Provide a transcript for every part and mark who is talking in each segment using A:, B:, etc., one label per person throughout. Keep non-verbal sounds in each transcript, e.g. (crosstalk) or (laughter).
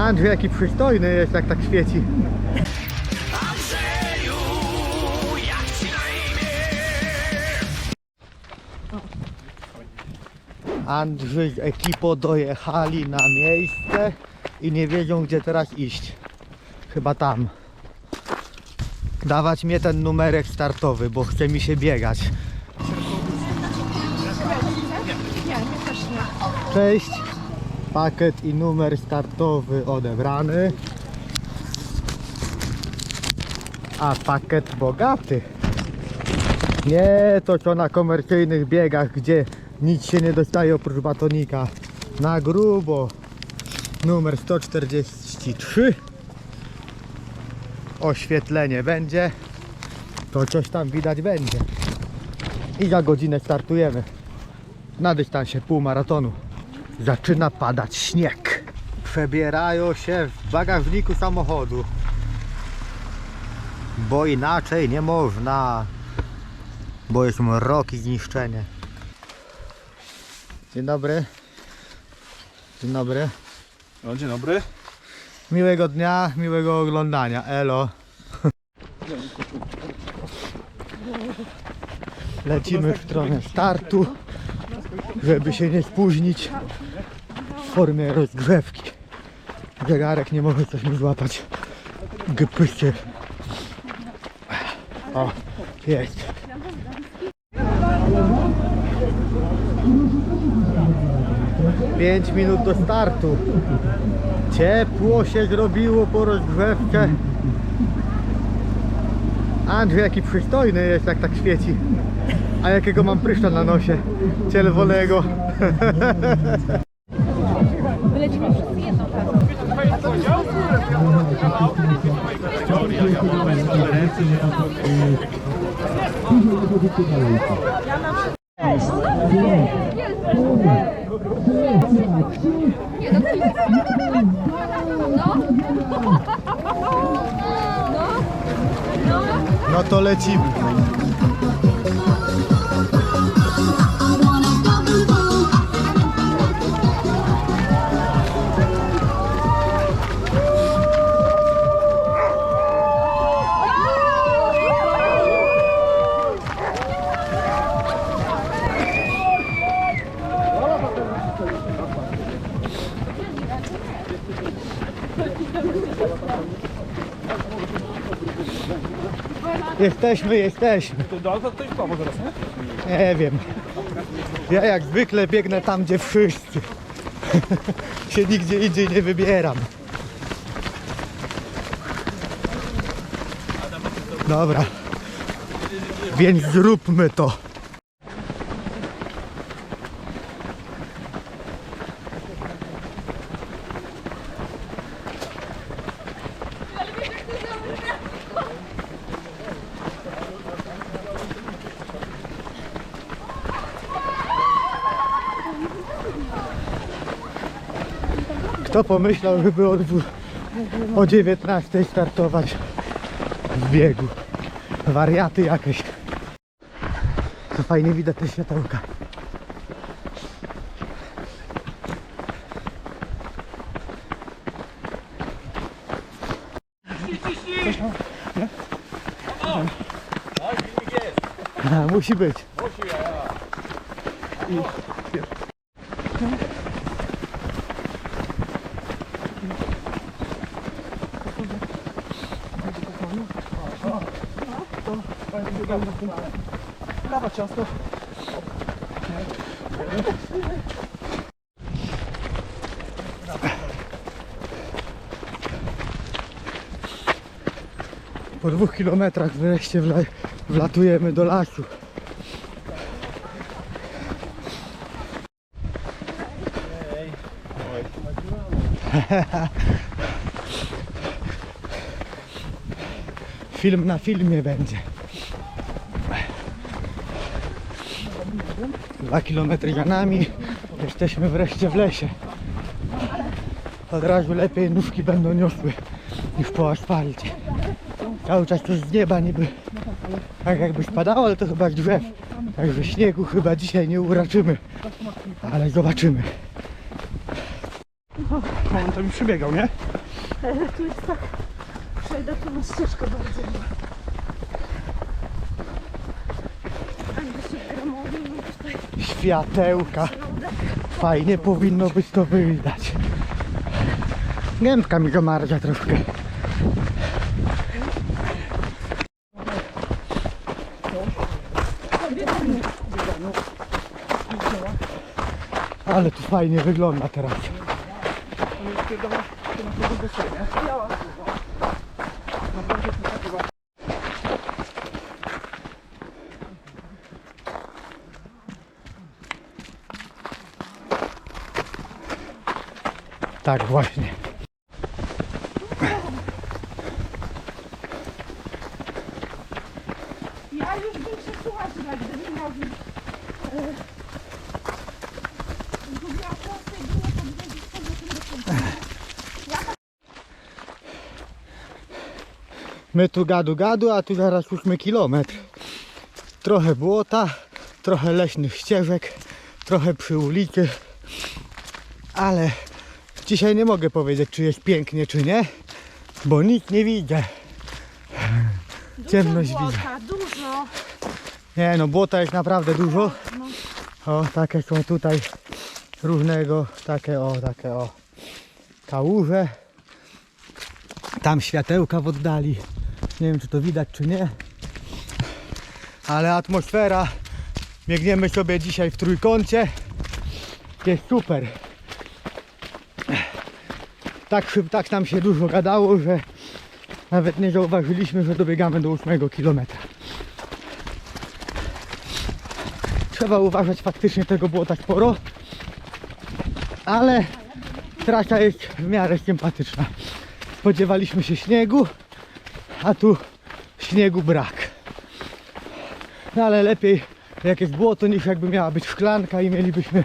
A: Andrzej jaki przystojny jest, jak tak świeci. Andrzej z ekipą dojechali na miejsce i nie wiedzą gdzie teraz iść. Chyba tam. Dawać mnie ten numerek startowy, bo chce mi się biegać. Cześć. Pakiet i numer startowy odebrany. A pakiet bogaty. Nie to co na komercyjnych biegach, gdzie nic się nie dostaje oprócz batonika. Na grubo. Numer 143. Oświetlenie będzie. To coś tam widać będzie. I za godzinę startujemy. Na dystansie półmaratonu. Zaczyna padać śnieg. Przebierają się w bagażniku samochodu. Bo inaczej nie można. Bo jest mrok i zniszczenie. Dzień dobry. Dzień dobry.
B: No, dzień dobry.
A: Miłego dnia, miłego oglądania. Elo. Lecimy w stronę startu, żeby się nie spóźnić formie rozgrzewki. Zegarek nie może coś mi złapać. Gpycie. O, jest. Pięć minut do startu. Ciepło się zrobiło po rozgrzewce. Andrzej jaki przystojny jest, jak tak świeci. A jakiego mam pryszcza na nosie. Czerwonego. (laughs)
C: Wylecimy wszyscy jedną trasą.
A: No to lecimy. Jesteśmy, jesteśmy.
B: To do to prawo zaraz, nie?
A: Nie wiem. Ja jak zwykle biegnę tam, gdzie wszyscy. (laughs) się nigdzie indziej nie wybieram. Dobra. Więc zróbmy to. Kto pomyślał, żeby o, o 19 startować w biegu? Wariaty jakieś. To fajnie widać te światełka. Musi być.
B: Dawa ciasto.
A: Po dwóch kilometrach wreszcie wla, wlatujemy do lasu. (laughs) Film na filmie będzie. Dwa kilometry za nami. Jesteśmy wreszcie w lesie. Od razu lepiej nówki będą niosły niż po asfalcie. Cały czas coś z nieba niby tak jakby spadało, ale to chyba z drzew. Także śniegu chyba dzisiaj nie uraczymy. Ale zobaczymy.
B: momentami przebiegał, nie?
C: Ale tu jest tak, przejdę tu na ścieżkę bardziej. Jakby się tutaj
A: Światełka. Fajnie powinno być to widać. Gębka mi zamarza troszkę. Ale tu fajnie wygląda teraz. Tak właśnie.
C: Ja już bym się gdybym miał to dokończyła.
A: My tu gadu gadu, a tu zaraz ósmy kilometr. Trochę błota, trochę leśnych ścieżek, trochę przy ulicy. Ale dzisiaj nie mogę powiedzieć, czy jest pięknie, czy nie, bo nic nie widzę. Ciemność
C: dużo
A: widzę.
C: błota, dużo.
A: Nie no, błota jest naprawdę dużo.
C: No.
A: O, takie są tutaj różnego, takie o, takie o, kałuże. Tam światełka w oddali. Nie wiem, czy to widać, czy nie. Ale atmosfera. Biegniemy sobie dzisiaj w trójkącie. Jest super. Tak, tak nam się dużo gadało, że nawet nie zauważyliśmy, że dobiegamy do 8 kilometra. Trzeba uważać, faktycznie tego było tak sporo. Ale trasa jest w miarę sympatyczna. Spodziewaliśmy się śniegu, a tu śniegu brak. No ale lepiej jak jest błoto niż jakby miała być szklanka i mielibyśmy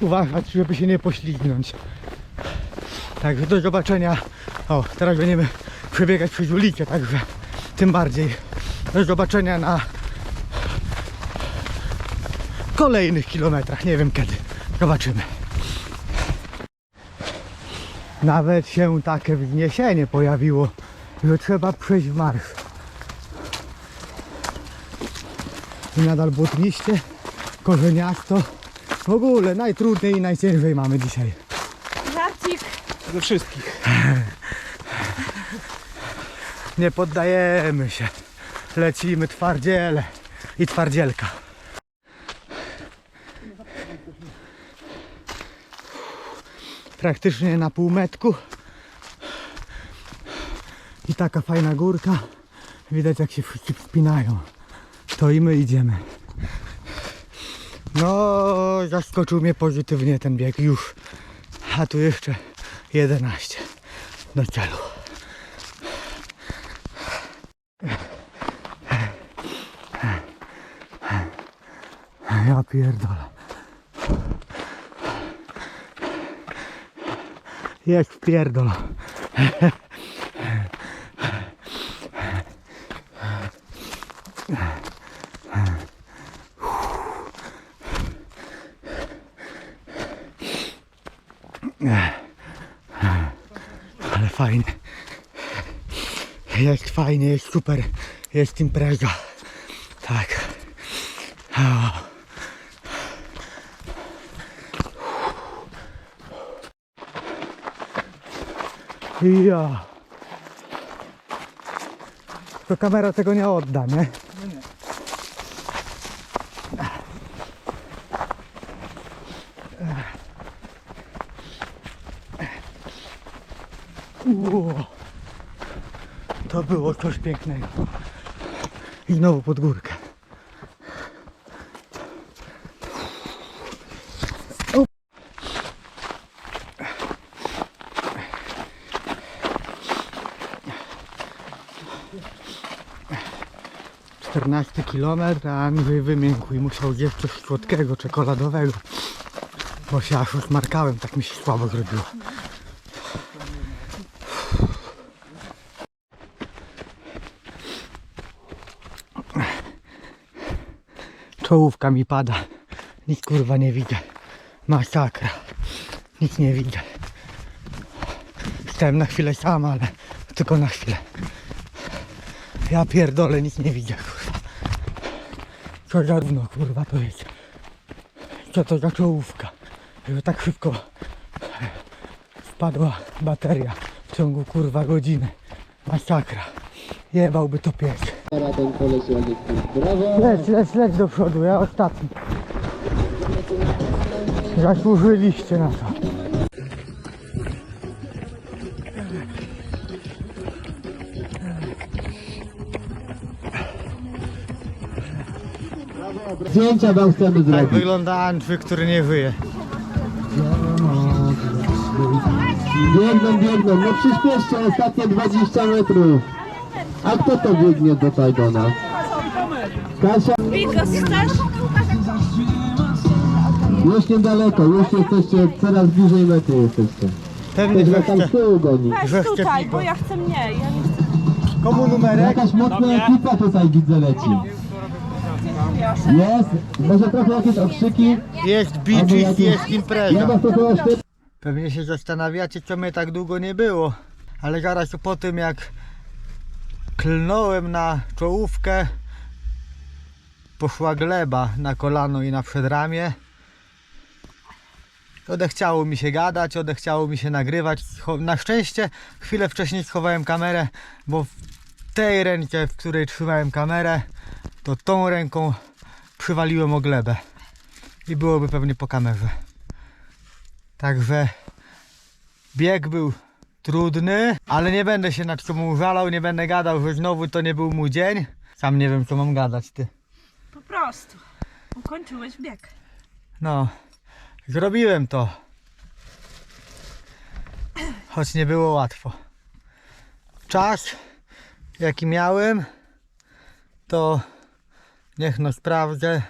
A: uważać, żeby się nie poślizgnąć. Także do zobaczenia. O, teraz będziemy przebiegać przez ulicę, także tym bardziej do zobaczenia na kolejnych kilometrach. Nie wiem kiedy. Zobaczymy. Nawet się takie wzniesienie pojawiło, że trzeba przejść w marsz. I nadal błotniście, korzeniasto. W ogóle najtrudniej i najciężej mamy dzisiaj.
B: Ze wszystkich.
A: Nie poddajemy się. Lecimy twardziele i twardzielka. Praktycznie na półmetku. I taka fajna górka. Widać jak się wspinają. To i my idziemy. No, zaskoczył mnie pozytywnie ten bieg już. A tu jeszcze 11 do celu. Ja pierdolę. Jest wpierdol. Ale fajnie. Jest fajnie, jest super. Jest impreza. Tak. Ja. To kamera tego nie odda, nie? Ło. To było coś pięknego. I znowu pod górkę. Czternasty kilometr, a Andrzej wymiękł i musiał zjeść coś słodkiego, czekoladowego. Bo się aż usmarkałem, tak mi się słabo zrobiło. Czołówka mi pada. Nic kurwa nie widzę. Masakra. Nic nie widzę. Stałem na chwilę sam, ale tylko na chwilę. Ja pierdolę, nic nie widzę, kurwa. Co za równo, kurwa, to jest. Co to za czołówka? Żeby tak szybko spadła bateria w ciągu, kurwa, godziny. Masakra. Jebałby to pies.
D: Ten koleś Brawo!
A: Leć, leć, leć do przodu, ja ostatni. Zasłużyliście na to.
D: Zdjęcia wam chcemy
A: Tak
D: zrobić.
A: wygląda Andrzej, który nie wyje.
D: Biegną, biegną. No przyspieszcie ostatnie 20 metrów. A kto to biegnie do Tajdona? Kasia,
C: Bigos chcesz?
D: już niedaleko, już jesteście, coraz bliżej mety jesteście.
A: Pewnie
D: Ktoś was tam z tyłu goni.
C: Weź tutaj, bo ja chcę mniej. Ja nie chcę.
A: Komu numerek?
D: Jakaś mocna ekipa tutaj widzę leci. Jest, może trochę jakieś okrzyki.
A: Jest Bee Gees, jest impreza. Pewnie się zastanawiacie, co mnie tak długo nie było. Ale zaraz po tym, jak klnąłem na czołówkę, poszła gleba na kolano i na przedramię. Odechciało mi się gadać, odechciało mi się nagrywać. Na szczęście chwilę wcześniej schowałem kamerę, bo w tej ręce, w której trzymałem kamerę, to tą ręką przywaliłem o glebę. I byłoby pewnie po kamerze. Także bieg był trudny, ale nie będę się nad sobą użalał, nie będę gadał, że znowu to nie był mój dzień. Sam nie wiem, co mam gadać, ty.
C: Po prostu. Ukończyłeś bieg.
A: No, zrobiłem to. Choć nie było łatwo. Czas, jaki miałem, to niech no sprawdzę.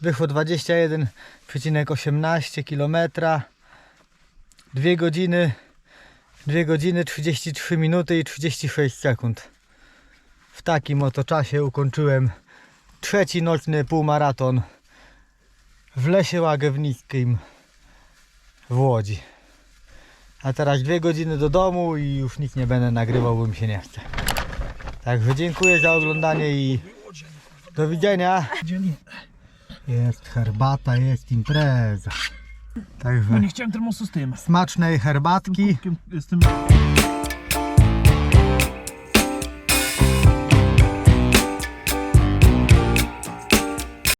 A: Wyszło 21,18 km. 2 godziny, 2 godziny 33 minuty i 36 sekund. W takim oto czasie ukończyłem trzeci nocny półmaraton w lesie Łagewnickim w Łodzi. A teraz dwie godziny do domu i już nic nie będę nagrywał, bo mi się nie chce. Także dziękuję za oglądanie i do widzenia. Jest herbata, jest impreza. Także
B: No nie chciałem termosu z tym.
A: smacznej herbatki.
B: Z tym